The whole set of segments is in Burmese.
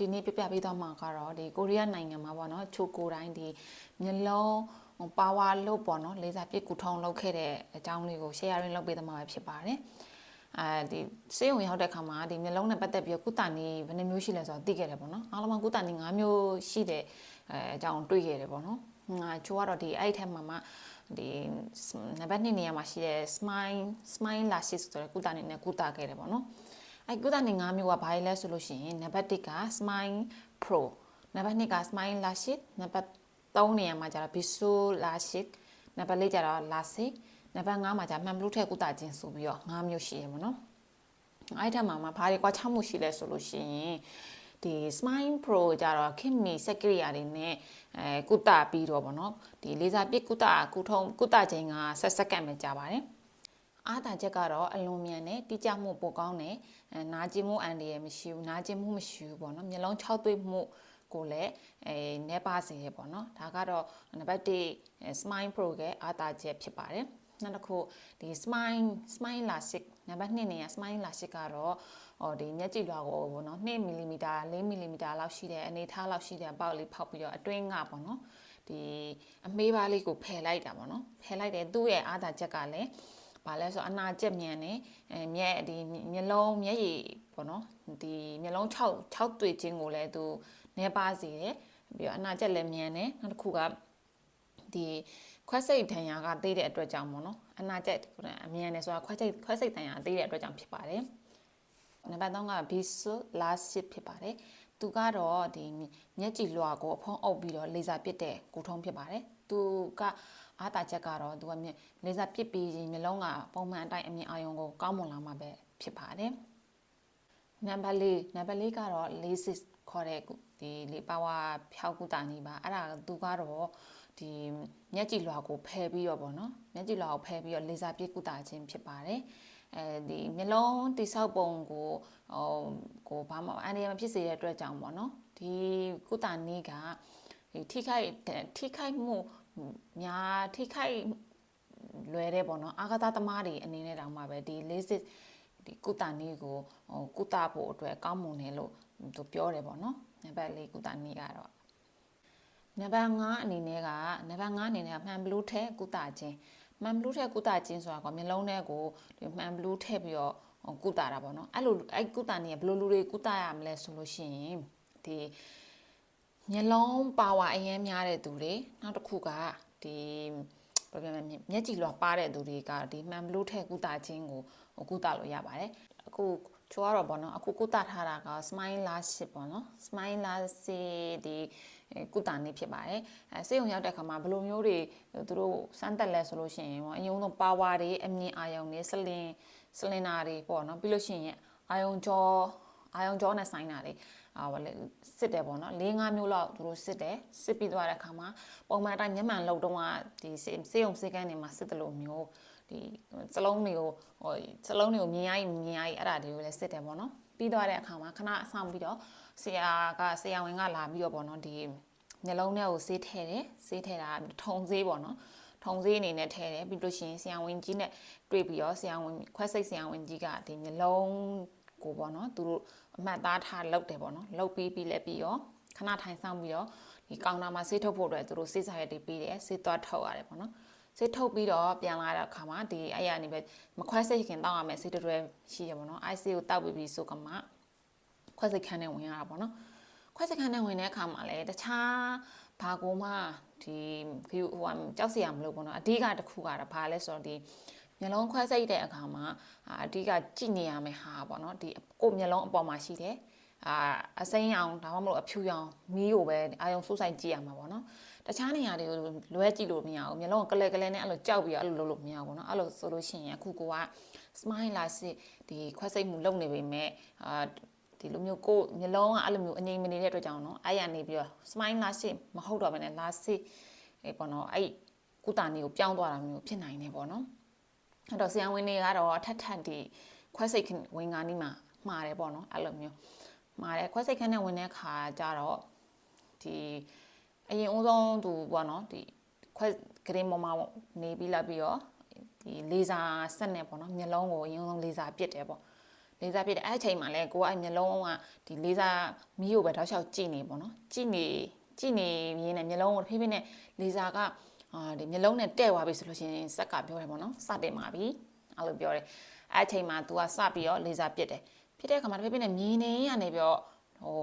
ဒီနေ့ပြပြပေးသွားမှာကတော့ဒီကိုရီးယားနိုင်ငံမှာပေါ့နော်ချိုကိုတိုင်းဒီမျိုးလုံးပါဝါလို့ပေါ့နော် လေဆာပစ်ကူထုံလောက်ခဲ့တဲ့အကြောင်းလေးကို sharing လုပ်ပေးသွားမှာပဲဖြစ်ပါတယ်အဲဒီစေးုံရောက်တဲ့ခါမှာဒီမျိုးလုံးနဲ့ပတ်သက်ပြီးကုသနည်းဘယ်နှမျိုးရှိလဲဆိုတော့သိခဲ့တယ်ပေါ့နော်အားလုံးကုသနည်း၅မျိုးရှိတဲ့အဲအကြောင်းတွေ့ခဲ့တယ်ပေါ့နော်ငါချိုကတော့ဒီအဲ့ဒီထက်မှာမှဒီနံပါတ်2နေရာမှာရှိတဲ့ smile smile lashes ဆိုတဲ့ကုသနည်းနဲ့ကုသခဲ့တယ်ပေါ့နော် အဲကုသနေ၅မျိုးကဘာလဲဆိုလို့ရှိရင်နံပါတ်1က Smile Pro နံပါတ်2က Smile Lashes နံပါတ်3နေရာမှာကျတော့ Biso Lashes နံပါတ်4ကျတော့ Lashes နံပါတ်5မှာကျမှန်ဘလူးထက်ကုသခြင်းဆိုပြီးတော့၅မျိုးရှိရမှာနော်အဲ့ထက်မှာမှာဘာတွေကွာခြားမှုရှိလဲဆိုလို့ရှိရင်ဒီ Smile Pro ကြတော့ခင်မီစက်ကရိယာတွေနဲ့အဲကုသပြီးတော့ဗောနော်ဒီလေဆာပစ်ကုသကုထုံးကုသခြင်းကဆက်စက္ကန့်ပဲကြာပါတယ် အားသာချက်ကတော့အလွန်မြန်နဲ့တိကျမှုပိုကောင်းတယ်အဲနာကျင်မှုအန်ဒီရမရှိဘူးနာကျင်မှုမရှိဘူးပေါ့နော်မျက်လုံး၆သွေးမှုကိုလည်းအဲနေပါစေရပေါ့နော်ဒါကတော့နံပါတ်1 Smile Pro ကအားသာချက်ဖြစ်ပါတယ်နောက်တစ်ခုဒီ Smile Smile Lasik နံပါတ်2နေရ Smile Lasik ကတော့ဟောဒီမျက်ကြည်လွှာကိုပေါ့နော်2မီလီမီတာ4မီလီမီတာလောက်ရှိတဲ့အနေထားလောက်ရှိတဲ့ပေါက်လေးဖောက်ပြီးတော့အတွင်းကပေါ့နော်ဒီအမေးပါးလေးကိုဖယ်လိုက်တာပေါ့နော်ဖယ်လိုက်တယ်သူ့ရဲ့အားသာချက်ကလည်း ဘာလဲဆိုအနာကျက်မြန်နေအဲမျက်ဒီမျက်လုံးမျက်ရည်ပေါ့နော်ဒီမျက်လုံး6 6တွေ့ခြင်းကိုလည်းသူနေပါစေတယ်ပြီးတော့အနာကျက်လည်းမြန်နေနောက်တစ်ခုကဒီခွက်စိတ်ထန်ရာကသေးတဲ့အတွက်ကြောင့်ပေါ့နော်အနာကျက်အမြန်နေဆိုတာခွက်စိတ်ခွက်စိတ်ထန်ရာသေးတဲ့အတွက်ကြောင့်ဖြစ်ပါတယ်နံပါတ်3က bisu last ship ဖြစ်ပါတယ် သူကတော့ဒီမျက်ကြည်လွှာကိုအဖုံးအုပ်ပြီးတော့လေဆာပစ်တဲ့ကိုထုံးဖြစ်ပါတယ်သူကအားတာချက်ကတော့သူကမျက်လေဆာပစ်ပြီးရင်မျိုးလုံးကပုံမှန်အတိုင်းအမြင်အာရုံကိုကောင်းမွန်လာမှာပဲဖြစ်ပါတယ်နံပါတ်၄နံပါတ်၄ကတော့ lasis ခေါ်တဲ့ဒီလေပါဝါဖြောက်ကူတာနေပါအဲ့ဒါသူကတော့ဒီမျက်ကြည်လွှာကိုဖယ်ပြီးတော့ဗောနော်မျက်ကြည်လွှာကိုဖယ်ပြီးတော့လေဆာပစ်ကူတာခြင်းဖြစ်ပါတယ် အဲဒီမျိုးလုံးတိဆောက်ပုံကိုဟိုကိုဘာမှအန်ဒီရမဖြစ်စေတဲ့အတွက်ကြောင့်ပေါ့နော်ဒီကုတာနီးကဒီထိခိုက်ထိခိုက်မှုများထိခိုက်လွယ်တဲ့ပေါ့နော်အာဂတသမားတွေအနေနဲ့တောင်မှပဲဒီ lasis ဒီကုတာနီးကိုဟိုကုတာဖို့အတွက်ကောင်းမွန်တယ်လို့သူပြောတယ်ပေါ့နော်နံပါတ်၄ကုတာနီးကတော့နံပါတ်5အနေနဲ့ကနံပါတ်5အနေနဲ့မှန်ဘလူးထဲကုတာခြင်း မှန်ဘလူးထဲကုတာခြင်းဆိုတာကမျက်လုံးထဲကိုဒီမှန်ဘလူးထည့်ပြီးတော့ကုတာတာပေါ့နော်အဲ့လိုအဲ့ကုတာနီးကဘယ်လိုလူတွေကုတာရမလဲဆိုလို့ရှိရင်ဒီမျက်လုံးပါဝါအရင်များတဲ့သူတွေနောက်တစ်ခုကဒီဘယ်လိုပြောမလဲမျက်ကြည်လွှာပါတဲ့သူတွေကဒီမှန်ဘလူးထဲကုတာခြင်းကိုကုတာလို့ရပါတယ်အခု ချိုးရတော့ဗောနော်အခုကုသထားတာက smile last ပေါ့နော် smile last ဒီကုသနေဖြစ်ပါတယ်အဲစေုံရောက်တဲ့ခါမှာဘယ်လိုမျိုးတွေသူတို့စမ်းတက်လဲဆိုလို့ရှိရင်ပေါ့အယုံတော့ power တွေအမြင်အာယုံတွေစလင်စလင်နာတွေပေါ့နော်ပြီးလို့ရှိရင်အာယုံကြောအာယုံကြောနဲ့ဆိုင်တာတွေအာဘာလဲစစ်တယ်ပေါ့နော်၄၅မျိုးလောက်သူတို့စစ်တယ်စစ်ပြီးသွားတဲ့ခါမှာပုံမှန်အတိုင်းမျက်မှန်လောက်တော့ကဒီစေုံစေကန်းတွေမှာစစ်တယ်လို့မျိုး ဒီစလုံးတွေကိုဟိုစလုံးတွေကိုမြင်ရမြင်ရအဲ့ဒါတွေကိုလည်းစစ်တယ်ပေါ့နော်ပြီးသွားတဲ့အခါမှာခဏအဆောင်ပြီးတော့ဆရာကဆရာဝန်ကလာပြီးတော့ပေါ့နော်ဒီနှလုံးထဲကိုဆေးထည့်တယ်ဆေးထည့်တာထုံဆေးပေါ့နော်ထုံဆေးအနေနဲ့ထည့်တယ်ပြီးလို့ရှိရင်ဆရာဝန်ကြီးနဲ့တွေ့ပြီးတော့ဆရာဝန်ခွဲစိတ်ဆရာဝန်ကြီးကဒီနှလုံးကိုပေါ့နော်သူတို့အမှတ်သားထားလောက်တယ်ပေါ့နော်လောက်ပြီးပြီးလည်းပြီးရောခဏထိုင်ဆောင်ပြီးတော့ဒီကောင်တာမှာဆေးထုတ်ဖို့အတွက်သူတို့ဆေးစာရက်တွေပေးတယ်ဆေးသွားထုတ်ရတယ်ပေါ့နော် ဆေးထုတ်ပြီးတော့ပြန်လာတဲ့အခါမှာဒီအဲ့ရနေပဲမခွဲစိတ်ခင်တောက်ရမယ်ဆေးတွဲရှိရပေါ့နော် IC ကိုတောက်ပြီးပြီးဆိုကမှခွဲစိတ်ခန်းနဲ့ဝင်ရတာပေါ့နော်ခွဲစိတ်ခန်းနဲ့ဝင်တဲ့အခါမှာလည်းတခြားဘာကိုမှဒီခီဟိုကြောက်စရာမလိုပေါ့နော်အဓိကတစ်ခုကတော့ဘာလဲဆိုတော့ဒီမျက်လုံးခွဲစိတ်တဲ့အခါမှာအဓိကကြည့်နေရမယ်ဟာပေါ့နော်ဒီကိုမျက်လုံးအပေါ်မှာရှိတယ်အာအစိမ်းအောင်ဒါမှမဟုတ်အဖြူရောင်မီးကိုပဲအာယုံစိုးဆိုင်ကြည့်ရမှာပေါ့နော် တခြားနေရာတွေကိုလွဲကြည့်လို့မရဘူးမျက်လုံးကလဲကလဲနဲ့အဲ့လိုကြောက်ပြီးအဲ့လိုလုပ်လို့မရဘူးပေါ့နော်အဲ့လိုဆိုလို့ရှိရင်အခုကိုက smile လာစစ်ဒီခွဲစိတ်မှုလုပ်နေပေမဲ့အာဒီလိုမျိုးကိုမျက်လုံးကအဲ့လိုမျိုးအငြိမ်မနေတဲ့အတွက်ကြောင့်နော်အဲ့ရနေပြီးတော့ smile လာစစ်မဟုတ်တော့ဘဲနဲ့လာစစ်အေးပေါ့နော်အဲ့ကုတာနေကိုပြောင်းသွားတာမျိုးဖြစ်နိုင်နေပေါ့နော်အဲ့တော့ဆရာဝန်တွေကတော့ထက်ထက်ဒီခွဲစိတ်ဝင်ကားနီးမှာမှားတယ်ပေါ့နော်အဲ့လိုမျိုးမှားတယ်ခွဲစိတ်ခန်းနဲ့ဝင်တဲ့ခါကျတော့ဒီ အရင်ဦးဆုံးသူပေါ့နော်ဒီခွဲဂရင်းပေါ်မှာနေပြီးလာပြီးတော့ဒီလေဆာဆက်နဲ့ပေါ့နော်မျက်လုံးကိုအရင်ဆုံးလေဆာပစ်တယ်ပေါ့လေးစားပြစ်တယ်အဲ့အချိန်မှာလဲကိုကအဲ့မျက်လုံးကဒီလေးစားမီးကိုပဲတောက်လျှောက်ကြည့်နေပေါ့နော်ကြည့်နေကြည့်နေရင်းနဲ့မျက်လုံးကိုဖြည်းဖြည်းနဲ့လေးစားကအာဒီမျက်လုံးနဲ့တဲ့သွားပြီဆိုလို့ရှိရင်စက်ကပြောတယ်ပေါ့နော်စတင်ပါပြီအဲ့လိုပြောတယ်အဲ့အချိန်မှာ तू ကစပြီးတော့လေးစားပြစ်တယ်ဖြစ်တဲ့အခါမှာတဖြည်းဖြည်းနဲ့မြင်းနေရနေပြီးတော့ဟို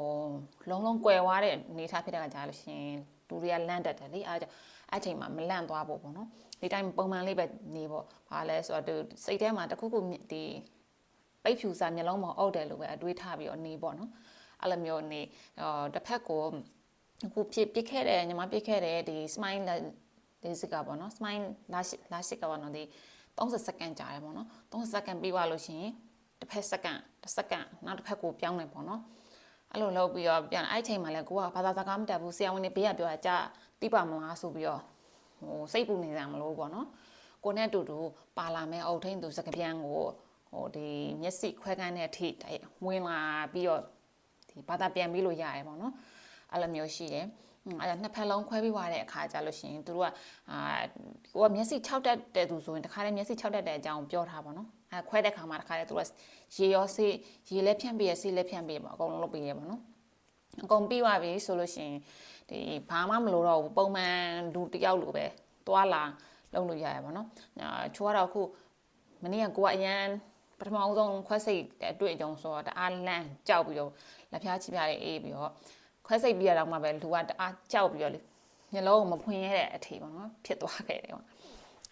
လုံးလုံးကွယ်သွားတဲ့အနေထားဖြစ်တဲ့အခါကျလို့ရှိရင် လူတွေကလန့်တက်တယ်လေအဲ့ဒါကြောင့်အဲ့အချိန်မှာမလန့်သွားဖို့ပေါ့နော်ဒီတိုင်းပုံမှန်လေးပဲနေပေါ့ဘာလဲဆိုတော့သူစိတ်ထဲမှာတစ်ခုခုဒီပိတ်ဖြူစာမျက်လုံးမအုပ်တယ်လို့ပဲအတွေးထားပြီးတော့နေပေါ့နော်အဲ့လိုမျိုးနေအော်တစ်ဖက်ကိုအခုပြပြခဲ့တယ်ညီမပြခဲ့တယ်ဒီ smile လေးစကပေါ့နော် smile လာရှိလာရှိကပေါ့နော်ဒီ30စက္ကန့်ကြာတယ်ပေါ့နော်30စက္ကန့်ပြီးသွားလို့ရှိရင်တစ်ဖက်စက္ကန့်တစ်စက္ကန့်နောက်တစ်ဖက်ကိုပြောင်းတယ်ပေါ့နော် အဲ့လိုလုပ်ပြီးတော့ပြန်အဲ့ချိန်မှာလဲကိုကဘာသာစကားမတတ်ဘူးဆရာဝန်တွေဘေးကပြောတာကြာတိပါမလားဆိုပြီးတော့ဟိုစိတ်ပူနေကြမလို့ပေါ့နော်ကိုနဲ့အတူတူပါလာမဲ့အုတ်ထိန်သူစကပြန်ကိုဟိုဒီမျက်စိခွဲကန်းတဲ့အထိဝင်လာပြီးတော့ဒီဘာသာပြန်ပြီးလို့ရတယ်ပေါ့နော်အဲ့လိုမျိုးရှိတယ်အဲ့ဒါနှစ်ဖက်လုံးခွဲပြီးွားတဲ့အခါကျလို့ရှိရင်သူတို့ကအာကိုကမျက်စိ6တက်တဲ့သူဆိုရင်တခါတည်းမျက်စိ6တက်တဲ့အကြောင်းပြောထားပါတော့ အဲခွဲတဲ့ခါမှာတခါတည်းသူကရေရောစေးရေလည်းဖြန့်ပြီးရစေးလည်းဖြန့်ပြီးပါအကုန်လုံးလုပ်ပြီးရပါတော့အကုန်ပြီးသွားပြီဆိုလို့ရှိရင်ဒီဘာမှမလိုတော့ဘူးပုံမှန်လူတယောက်လိုပဲသွားလာလုပ်လို့ရရပါတော့အာချိုးကတော့အခုမနေ့ကကိုကအရန်ပထမအဆုံးခွဲစိတ်အတွေ့အကြုံဆိုတော့တအားလန့်ကြောက်ပြီးတော့လက်ဖျားချိပြတဲ့အေးပြီးတော့ခွဲစိတ်ပြီးရတော့မှပဲလူကတအားကြောက်ပြီးတော့လေမျက်လုံးကိုမဖွင့်ရတဲ့အထေပေါ့နော်ဖြစ်သွားခဲ့တယ်ပေါ့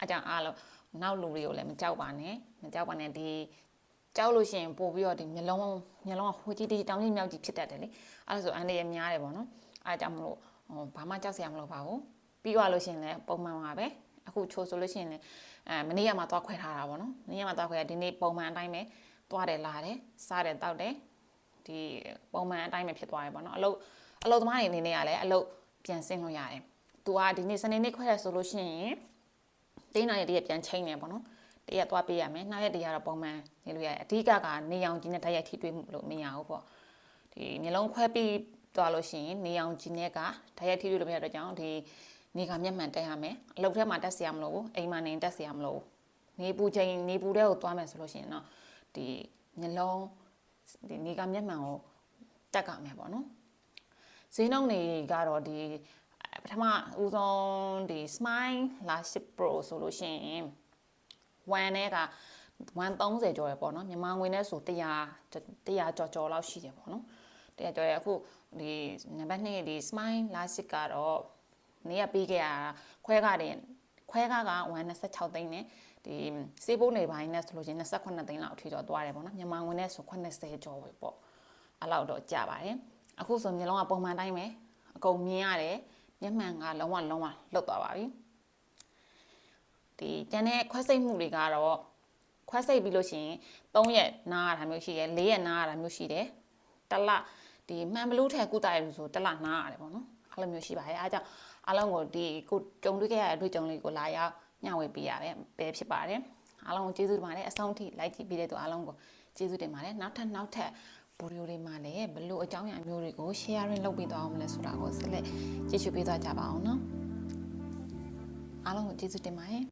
အဲကြောင့်အားလုံး နောက်လူတွေကိုလည်းမကြောက်ပါနဲ့မကြောက်ပါနဲ့ဒီကြောက်လို့ရှိရင်ပို့ပြီးတော့ဒီမျက်လုံးမျက်လုံးကဟိုကြည့်တီတောင်းကြီးမြောက်ကြီးဖြစ်တတ်တယ်လေအဲဒါဆိုအန်ရများတယ်ပေါ့နော်အဲကြောင့်မလို့ဟိုဘာမှကြောက်စရာမလိုပါဘူးပြီးသွားလို့ရှိရင်လည်းပုံမှန်ပါပဲအခုချိုးဆိုလို့ရှိရင်လည်းအဲမနေ့ကမှသွားခွဲထားတာပေါ့နော်မနေ့ကမှသွားခွဲဒီနေ့ပုံမှန်အတိုင်းပဲသွားတယ်လာတယ်စားတယ်တောက်တယ်ဒီပုံမှန်အတိုင်းပဲဖြစ်သွားတယ်ပေါ့နော်အလုပ်အလုပ်သမားတွေအနေနဲ့ကလည်းအလုပ်ပြန်ဆင်းလို့ရတယ်။ तू ကဒီနေ့စနေနေ့ခွဲရဆိုလို့ရှိရင် တင်းနာရက်တရက်ပြန်ချိန်နေပေါ့နော်။တရက်သွားပေးရမယ်။နောက်ရက်တရက်တော့ပုံမှန်နေလို့ရတယ်။အဓိကကနေအောင်ကြီးနဲ့တိုက်ရိုက်ထိတွေ့မှုလို့မရဘူးပေါ့။ဒီမျိုးလုံးခွဲပြီးသွားလို့ရှိရင်နေအောင်ကြီးနဲ့ကတိုက်ရိုက်ထိတွေ့လို့မရတော့ကြောင်းဒီနေကမျက်မှန်တက်ရမယ်။အလုပ်ထဲမှာတက်စီရမလို့ဘူး။အိမ်မှာနေတက်စီရမလို့ဘူး။နေပူချိန်နေပူတဲ့ကိုသွားမယ်ဆိုလို့ရှိရင်တော့ဒီမျိုးလုံးဒီနေကမျက်မှန်ကိုတက်ကမယ်ပေါ့နော်။ဈေးနှုန်းတွေကတော့ဒီပ ထမဦးဆုံးဒီ Smile Lash Pro ဆိုလို့ရှိရင်1နဲ့က130ကျော်ရပေါ့နော်မြန်မာငွေနဲ့ဆို100 100ကျော်ကျော်လောက်ရှိတယ်ပေါ့နော်100ကျော်ရအခုဒီနံပါတ်2ဒီ Smile Lash ကတော့နေ့ကပေးခဲ့ရခွဲကတင်ခွဲကက126သိန်းနဲ့ဒီစေးပိုးနေပိုင်းနဲ့ဆိုလို့ရှိရင်28သိန်းလောက်အထိတော့သွားတယ်ပေါ့နော်မြန်မာငွေနဲ့ဆို80ကျော်ပဲပေါ့အဲ့လောက်တော့ကြပါတယ်အခုဆိုမျိုးလုံးကပုံမှန်တိုင်းပဲအကုန်မြင်ရတယ် မျက်မှန်ကလုံးဝလုံးဝလွတ်သွားပါပြီဒီကျန်တဲ့ခွဲစိတ်မှုတွေကတော့ခွဲစိတ်ပြီးလို့ရှိရင်3ရက်နားရတာမျိုးရှိတယ်4ရက်နားရတာမျိုးရှိတယ်တလဒီမှန်ဘလူးထဲကုသရလို့ဆိုတလနားရတယ်ပေါ့နော်အဲ့လိုမျိုးရှိပါတယ်အားကြောင့်အားလုံးကိုဒီကိုကြုံတွေ့ခဲ့ရတဲ့အတွေ့အကြုံလေးကိုလာရောက်ညှဝေပေးရပဲပဲဖြစ်ပါတယ်အားလုံးကိုကျေးဇူးတင်ပါတယ်အဆုံးထိ like ကြည့်ပေးတဲ့သူအားလုံးကိုကျေးဇူးတင်ပါတယ်နောက်ထပ်နောက်ထပ် ဗီဒီယိုတွေမှာလည်းဘလို့အကြောင်းအရာမျိုးတွေကို sharing လုပ်ပေးသွားအောင်မလဲဆိုတာကိုဆက်လက်ကြည့်ရှုပေးသွားကြပါအောင်နော်အားလုံးကိုကျေးဇူးတင်ပါတယ်